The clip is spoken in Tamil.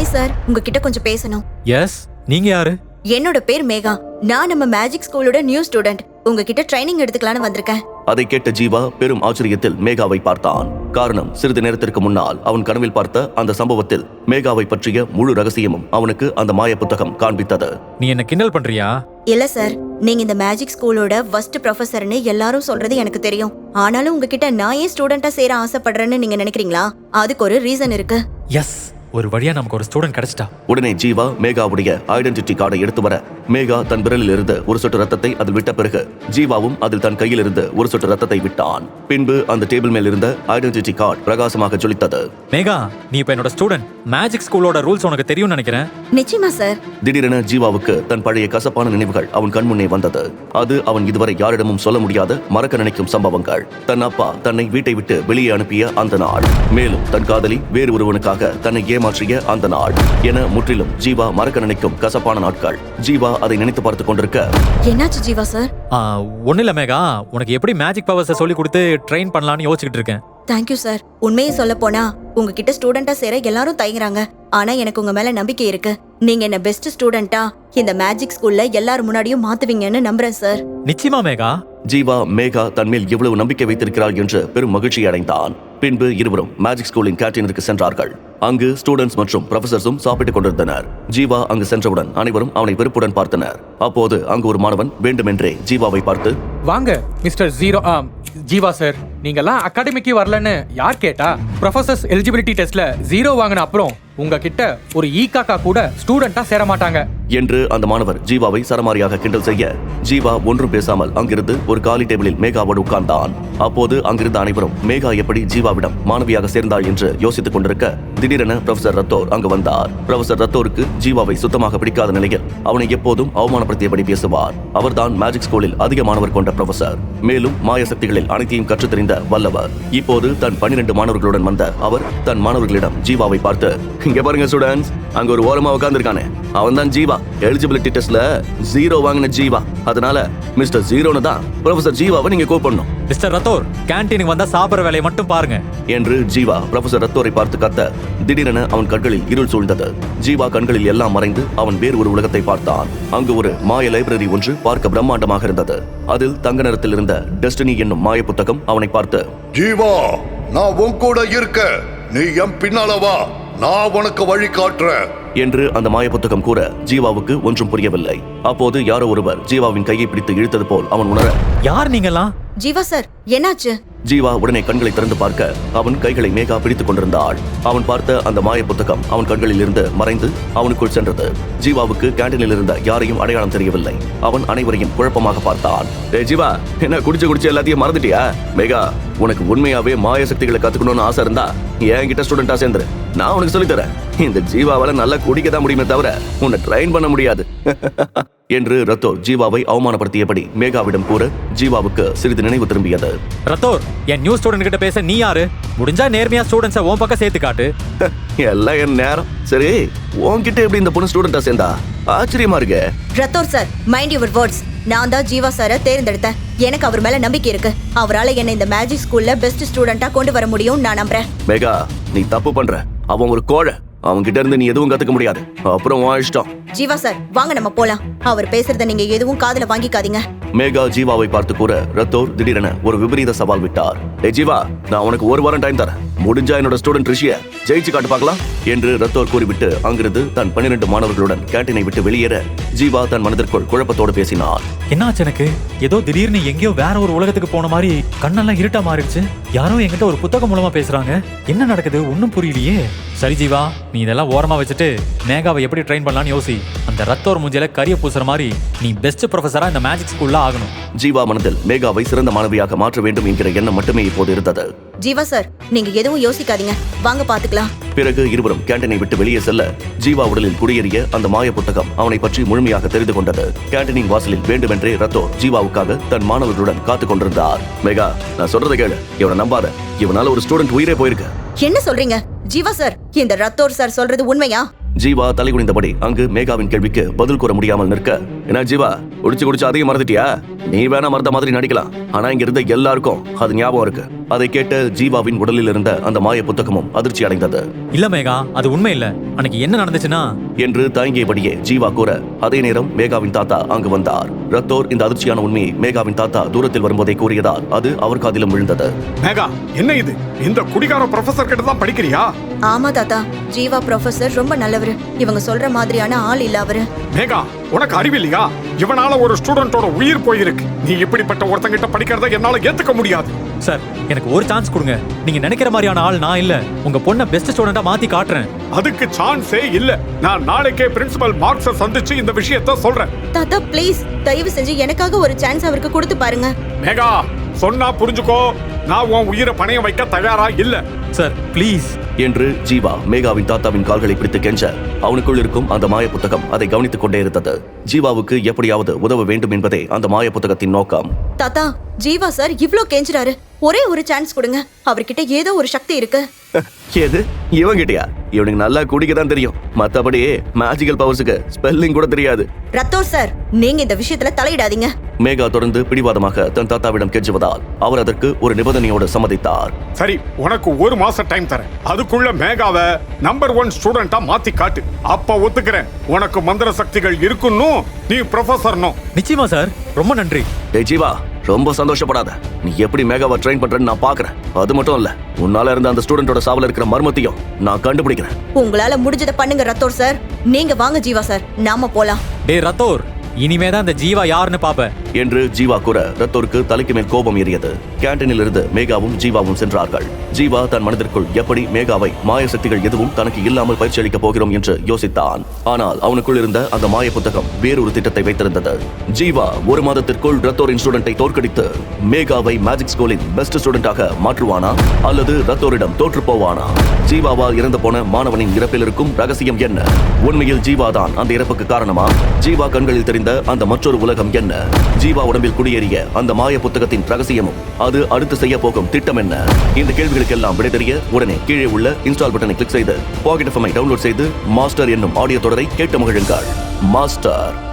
ஹாய் சார் உங்ககிட்ட கொஞ்சம் பேசணும். எஸ் நீங்க யாரு? என்னோட பேர் மேகா. நான் நம்ம மேஜிக் ஸ்கூலோட நியூ ஸ்டூடெண்ட் உங்ககிட்ட ட்ரைனிங் எடுத்துக்கலாம்னு வந்திருக்கேன். அதை கேட்ட ஜீவா பெரும் ஆச்சரியத்தில் மேகாவை பார்த்தான். காரணம் சிறிது நேரத்திற்கு முன்னால் அவன் கனவில் பார்த்த அந்த சம்பவத்தில் மேகாவை பற்றிய முழு ரகசியமும் அவனுக்கு அந்த மாய புத்தகம் காண்பித்தது. நீ என்ன கிண்டல் பண்றியா? இல்ல சார் நீங்க இந்த மேஜிக் ஸ்கூலோட ஃபர்ஸ்ட் ப்ரொஃபசர்னு எல்லாரும் சொல்றது எனக்கு தெரியும். ஆனாலும் உங்ககிட்ட நான் ஏன் ஸ்டூடெண்டா சேர ஆசைப்படுறேன்னு நீங்க நினைக்கிறீங்களா? அதுக்கு ஒரு ரீசன் இருக்கு. எஸ் ஒரு வழியா நமக்கு ஒரு ஸ்டூடெண்ட் கிடைச்சிட்டா? உடனே ஜீவா மேகாவுடைய ஐடென்டிட்டி கார்டை எடுத்து வர மேகா தன் விரலில் இருந்து ஒரு சொட்டு ரத்தத்தை அதில் விட்ட பிறகு ஜீவாவும் அதில் தன் கையில் இருந்து ஒரு சொட்டு ரத்தத்தை விட்டான். பின்பு அந்த டேபிள் மேல் இருந்த ஐடென்டிட்டி கார்டு பிரகாசமாக ஜொலித்தது. மேகா நீ இப்ப என்னோட ஸ்டூடெண்ட். மேஜிக் ஸ்கூலோட ரூல்ஸ் உனக்கு தெரியும்னு நினைக்கிறேன். நிச்சயமா சார். திடீரென ஜீவாவுக்கு தன் பழைய கசப்பான நினைவுகள் அவன் கண்முன்னே வந்தது. அது அவன் இதுவரை யாரிடமும் சொல்ல முடியாத மறக்க நினைக்கும் சம்பவங்கள். தன் அப்பா தன்னை வீட்டை விட்டு வெளியே அனுப்பிய அந்த நாள். மேலும் தன் காதலி வேறு ஒருவனுக்காக தன்னை ஏமாற்றிய அந்த நாள். என முற்றிலும் ஜீவா மறக்க நினைக்கும் கசப்பான நாட்கள். ஜீவா அதை நினைத்து பார்த்து கொண்டிருக்க. என்னாச்சு ஜீவா சார்? ஒன்னும் இல்ல மேகா. உனக்கு எப்படி மேஜிக் பவர்ஸை சொல்லி கொடுத்து ட்ரெயின் பண்ணலாம்னு யோசிச்சுக்கிட்டு இருக்கேன். தேங்க்யூ சார் உண்மையை சொல்ல போனா உங்ககிட்ட ஸ்டூடெண்டா சேர எல்லாரும் தயங்குறாங்க. ஆனா எனக்கு உங்க மேல நம்பிக்கை இருக்கு. நீங்க என்ன பெஸ்ட் ஸ்டூடெண்டா இந்த மேஜிக் ஸ்கூல்ல எல்லாரும் முன்னாடியும் மாத்துவீங்கன்னு நம்புறேன் சார் நிச்சயமா மேகா. ஜீவா மேகா தன்மேல் எவ்வளவு நம்பிக்கை வைத்திருக்கிறாள் என்று பெரும் மகிழ்ச்சி அடைந்தான். பின்பு இருவரும் மேஜிக் ஸ்கூலின் கேன்டீனிற்கு சென்றார்கள். அங்கு ஸ்டூடெண்ட்ஸ் மற்றும் ப்ரொஃபசர்ஸும் சாப்பிட்டுக் கொண்டிருந்தனர். ஜீவா அங்கு சென்றவுடன் அனைவரும் அவனை வெறுப்புடன் பார்த்தனர். அப்போது அங்கு ஒரு மாணவன் வேண்டுமென்றே ஜீவாவை பார்த்து வாங்க மிஸ்டர் ஜீரோ ஜீவா சார் நீங்கெல்லாம் அகாடமிக்கு வரலன்னு யார் கேட்டா ப்ரொஃபசர்ஸ் எலிஜிபிலிட்டி டெஸ்ட்ல ஜீரோ வாங்கின அப்புறம் உங்ககிட்ட ஒரு ஈ காக்கா கூட ஸ்டூடெண்டா சேர மாட்டாங்க. என்று அந்த மாணவர் ஜீவாவை சரமாரியாக கிண்டல் செய்ய ஜீவா ஒன்றும் பேசாமல் அங்கிருந்து ஒரு காலி டேபிளில் மேகாவோடு உட்கார்ந்தான். அப்போது அங்கிருந்த அனைவரும் மேகா எப்படி ஜீவாவிடம் மாணவியாக சேர்ந்தாள் என்று யோசித்துக் கொண்டிருக்க திடீரென ப்ரொஃபசர் ரத்தோர் அங்கு வந்தார். ப்ரொஃபசர் ரத்தோருக்கு ஜீவாவை சுத்தமாக பிடிக்காத நிலையில் அவனை எப்போதும் அவமானப்படுத்தியபடி பேசுவார். அவர்தான் மேஜிக் ஸ்கூலில் அதிக மாணவர் கொண்ட ப்ரொஃபசர் மேலும் மாய சக்திகளில் அனைத்தையும் கற்றுத் தெரிந்த வல்லவர். இப்போது தன் பன்னிரண்டு மாணவர்களுடன் வந்த அவர் தன் மாணவர்களிடம் ஜீவாவை பார்த்து இங்க பாருங்க ஸ்டூடெண்ட்ஸ் அங்க ஒரு ஓரமா உட்கார்ந்துருக்கானே. அவன் தான் ஜீவா எலிஜிபிலிட்டி டெஸ்ட்ல ஜீரோ வாங்கின ஜீவா. அதனால மிஸ்டர் ஜீரோன்னு தான் ப்ரொஃபசர் ஜீவாவை நீங்க கூப்பிடணும். மிஸ்டர் ரத்தோர் கேன்டீனுக்கு வந்தா சாப்பிடுற வேலையை மட்டும் பாருங்க. என்று ஜீவா ப்ரொஃபசர் ரத்தோரை பார்த்து கத்த திடீரென அவன் கண்களில் இருள் சூழ்ந்தது. ஜீவா கண்களில் எல்லாம் மறைந்து அவன் வேறு ஒரு உலகத்தை பார்த்தான். அங்கு ஒரு மாய லைப்ரரி ஒன்று பார்க்க பிரம்மாண்டமாக இருந்தது. அதில் தங்க நிறத்தில் இருந்த டெஸ்டினி என்னும் மாய புத்தகம் அவனை பார்த்து ஜீவா நான் உன் கூட இருக்க. நீ என் பின்னால வா. நான் உனக்கு வழி காட்டுறேன். என்று அந்த மாய புத்தகம் கூற ஜீவாவுக்கு ஒன்றும் புரியவில்லை. அப்போது யாரோ ஒருவர் ஜீவாவின் கையை பிடித்து இழுத்தது போல் அவன் உணர யார் நீங்கெல்லாம் ஜீவா சார் என்னாச்சு? ஜீவா உடனே கண்களை திறந்து பார்க்க அவன் கைகளை மேகா பிடித்துக் கொண்டிருந்தாள். அவன் பார்த்த அந்த மாய புத்தகம் அவன் கண்களில் இருந்து மறைந்து அவனுக்குள் சென்றது. ஜீவாவுக்கு கேண்டீனில் இருந்த யாரையும் அடையாளம் தெரியவில்லை. அவன் அனைவரையும் குழப்பமாக பார்த்தான். "டேய் ஜீவா என்ன குடிச்சு குடிச்சு எல்லாத்தையும் மறந்துட்டியா? மேகா உனக்கு உண்மையாவே மாய சக்திகளை கத்துக்கணும்னு ஆசை இருந்தா என்கிட்ட ஸ்டூடெண்டா சேர்ந்துரு. நான் உனக்கு சொல்லித் தரேன். இந்த ஜீவாவால நல்லா குடிக்க தான் முடியுமே தவிர உன்னை ட்ரெயின் பண்ண முடியாது. என்று ரத்தோ ஜீவாவை அவமானப்படுத்தியபடி மேகாவிடம் கூற ஜீவாவுக்கு சிறிது நினைவு திரும்பியது. ரத்தோர் என் நியூ ஸ்டூடெண்ட் கிட்ட பேச நீ யாரு? முடிஞ்சா நேர்மையா ஸ்டூடெண்ட்ஸை உன் பக்கம் சேர்த்து காட்டு. எல்லாம் என் நேரம். சரி உன்கிட்ட எப்படி இந்த பொண்ணு ஸ்டூடெண்டா சேர்ந்தா? ஆச்சரியமா இருக்கு. Rathore sir mind your words நான் தான் ஜீவா சாரை தேர்ந்தெடுத்தேன். எனக்கு அவர் மேல நம்பிக்கை இருக்கு. அவரால என்ன இந்த மேஜிக் ஸ்கூல்ல பெஸ்ட் ஸ்டூடெண்டா கொண்டு வர முடியும் நான் நம்புறேன். மேகா நீ தப்பு பண்ற. அவன் ஒரு கோழை. அவன்கிட்ட இருந்து நீ எதுவும் கத்துக்க முடியாது. அப்புறம் உன் இஷ்டம். ஜீவா சார் வாங்க நம்ம போலாம். அவர் பேசுறத நீங்க எதுவும் காதுல வாங்கிக்காதீங்க. மேகா ஜீவாவை பார்த்து கூற ரத்தோர் திடீரென ஒரு விபரீத சவால் விட்டார். டே ஜீவா நான் உனக்கு ஒரு வாரம் டைம் தரேன். முடிஞ்சா என்னோட ஸ்டூடெண்ட் ரிஷிய ஜெயிச்சு காட்டு பார்க்கலாம் என்று ரத்தோர் கூறிவிட்டு அங்கிருந்து தன் பன்னிரண்டு மாணவர்களுடன் கேண்டீனை விட்டு வெளியேற ஜீவா தன் மனதிற்குள் குழப்பத்தோடு பேசினார் என்னாச்சு எனக்கு? ஏதோ திடீர்னு எங்கேயோ வேற ஒரு உலகத்துக்கு போன மாதிரி கண்ணெல்லாம் இருட்டா மாறிடுச்சு. யாரோ என்கிட்ட ஒரு புத்தகம் மூலமா பேசுறாங்க. என்ன நடக்குது? ஒன்னும் புரியலையே. சரி ஜீவா நீ இதெல்லாம் ஓரமா வச்சுட்டு மேகாவை எப்படி ட்ரெயின் பண்ணலாம்னு யோசி. அந்த ரத்தோர் மூஞ்சில கரிய பூசுற மாதிரி நீ பெஸ்ட் ப்ரொஃபஸரா இந்த மேஜிக் ஸ்கூல்ல ஆகணும். ஜீவா மனதில் மேகாவை சிறந்த மாணவியாக மாற்ற வேண்டும் என்கிற எண்ணம் மட்டுமே இப்போது இருந்தது. ஜீவா சார் நீங்க எதுவும் யோசிக்காதீங்க. வாங்க பாத்துக்கலாம். பிறகு இருவரும் கேண்டீனை விட்டு வெளியே செல்ல ஜீவா உடலில் குடியேறிய அந்த மாய புத்தகம் அவனை பற்றி முழுமையாக தெரிந்து கொண்டது. கேண்டீனின் வாசலில் வேண்டுமென்றே ரத்தோ ஜீவாவுக்காக தன் மாணவர்களுடன் காத்துக் கொண்டிருந்தார். மேகா நான் சொல்றதை கேளு. இவனை நம்பாத. இவனால ஒரு ஸ்டூடெண்ட் உயிரே போயிருக்கு. என்ன சொல்றீங்க? ஜீவா சார் இந்த ரத்தோர் சார் சொல்றது உண்மையா? ஜீவா தலைகுனிந்தபடி அங்கு மேகாவின் கேள்விக்கு பதில் கூற முடியாமல் நிற்க என்ன ஜீவா குடிச்சு குடிச்சு அதிகம் மறந்துட்டியா? நீ வேணா மறந்த மாதிரி நடிக்கலாம். ஆனா இங்க இருந்த எல்லாருக்கும் அது ஞாபகம் இருக்கு. அதை கேட்ட ஜீவாவின் உடலில் இருந்த அந்த மாய புத்தகமும் அதிர்ச்சி அடைந்தது. இல்ல மேகா அது உண்மை இல்ல. அன்னைக்கு என்ன நடந்துச்சுன்னா? என்று தயங்கியபடியே ஜீவா கூற அதே நேரம் மேகாவின் தாத்தா அங்கு வந்தார். ரத்தோர் இந்த அதிர்ச்சியான உண்மையை மேகாவின் தாத்தா தூரத்தில் வரும்போதே கூறியதால் அது அவர் காதிலும் விழுந்தது. மேகா என்ன இது? இந்த குடிகார ப்ரொஃபசர் கிட்ட தான் படிக்கிறியா? ஆமா தாத்தா ஜீவா ப்ரொஃபசர் ரொம்ப நல்லவரு. இவங்க சொல்ற மாதிரியான ஆள் இல்ல அவரு. மேகா உனக்கு அறிவில்லையா? இவனால ஒரு ஸ்டூடெண்டோட உயிர் போயிருக்கு. நீ இப்படிப்பட்ட ஒருத்தங்கிட்ட படிக்கிறத என்னால ஏத்துக்க முடியாது. சார் எனக்கு ஒரு சான்ஸ் கொடுங்க. நீங்க நினைக்கிற மாதிரியான ஆள் நான் இல்ல. உங்க பொண்ணை பெஸ்ட் ஸ்டூடெண்டா மாத்தி காட்டுறேன். அதுக்கு சான்ஸே இல்ல. நான் நாளைக்கே பிரின்சிபல் மார்க்ஸ சந்திச்சு இந்த விஷயத்த சொல்றேன். தாத்தா ப்ளீஸ் தயவு செஞ்சு எனக்காக ஒரு சான்ஸ் அவருக்கு கொடுத்து பாருங்க. மேகா சொன்னா புரிஞ்சுக்கோ. நான் உன் உயிரை பணையம் வைக்க தயாரா இல்ல. சார் ப்ளீஸ் என்று ஜீவா மேகாவின் தாத்தாவின் கால்களை பிடித்து கெஞ்ச அவனுக்குள் இருக்கும் அந்த மாய புத்தகம் அதை கவனித்துக் கொண்டே இருந்தது. ஜீவாவுக்கு எப்படியாவது உதவ வேண்டும் என்பதே அந்த மாய புத்தகத்தின் நோக்கம். தாத்தா ஜீவா சார் இவ்ளோ கெஞ்சுறாரு. ஒரே ஒரு சான்ஸ் கொடுங்க. அவர்கிட்ட ஏதோ ஒரு சக்தி இருக்கு. எது? இவங்கிட்டயா? இவனுக்கு நல்லா குடிக்க தான் தெரியும். மத்தபடி மேஜிக்கல் பவர்ஸுக்கு ஸ்பெல்லிங் கூட தெரியாது. ரத்தோர் சார் நீங்க இந்த விஷயத்துல தலையிடாதீங்க. மேகா தொடர்ந்து பிடிவாதமாக தன் தாத்தாவிடம் கெஞ்சுவதால் அவர் அதற்கு ஒரு நிபந்தனையோடு சம்மதித்தார். சரி உனக்கு ஒரு மாசம் டைம் தரேன். அதுக்குள்ள மேகாவை நம்பர் ஒன் ஸ்டூடெண்டா மாத்தி காட்டு. அப்ப ஒத்துக்கிறேன். உனக்கு மந்திர சக்திகள் இருக்குன்னும் நீ ப்ரொஃபசர்னும் நிச்சயமா சார் ரொம்ப நன்றி. டேய் ஜீவா ரொம்ப சந்தோஷப்படாத. நீ எப்படி மேகாவை ட்ரெயின் பண்றேன்னு நான் பாக்குறேன் அது மட்டும் இல்ல உன்னால இருந்த அந்த ஸ்டூடெண்டோட சாவல இருக்கிற மர்மத்தையும் நான் கண்டுபிடிக்கிறேன். உங்களால முடிஞ்சதை பண்ணுங்க ரத்தோர் சார் நீங்க வாங்க ஜீவா சார் நாம போலாம். டே ரத்தோர் இனிமே தான் இந்த ஜீவா யாருன்னு பாப்ப. என்று ஜீவா கூற ரத்தோருக்கு தலைக்கு மேல் கோபம் ஏறியது. கேண்டீனில் இருந்து மேகாவும் ஜீவாவும் சென்றார்கள். ஜீவா தன் மனதிற்குள் எப்படி மேகாவை மாய சக்திகள் எதுவும் தனக்கு இல்லாமல் பயிற்சி அளிக்கப் போகிறோம் என்று யோசித்தான். ஆனால் அவனுக்குள் இருந்த அந்த மாய புத்தகம் வேறொரு திட்டத்தை வைத்திருந்தது. ஜீவா ஒரு மாதத்திற்குள் ரத்தோரின் ஸ்டூடெண்டை தோற்கடித்து மேகாவை மேஜிக் ஸ்கூலின் பெஸ்ட் ஸ்டூடெண்டாக மாற்றுவானா? அல்லது ரத்தோரிடம் தோற்று போவானா? ஜீவாவால் இறந்து போன மாணவனின் இறப்பில் இருக்கும் ரகசியம் என்ன? உண்மையில் ஜீவா தான் அந்த இறப்புக்கு காரணமா? ஜீவா கண்களில் தெரிந்த அந்த மற்றொரு உலகம் என்ன? ஜீவா உடம்பில் குடியேறிய அந்த மாய புத்தகத்தின் ரகசியமும் அது அடுத்து செய்ய போகும் திட்டம் என்ன? இந்த கேள்விகளுக்கெல்லாம் விடை தெரிய உடனே கீழே உள்ள இன்ஸ்டால் பட்டனை கிளிக் செய்து பாக்கெட் எஃப்எம்ஐ டவுன்லோட் செய்து மாஸ்டர் என்னும் ஆடியோ தொடரை கேட்டு மகிழுங்கள். மாஸ்டர்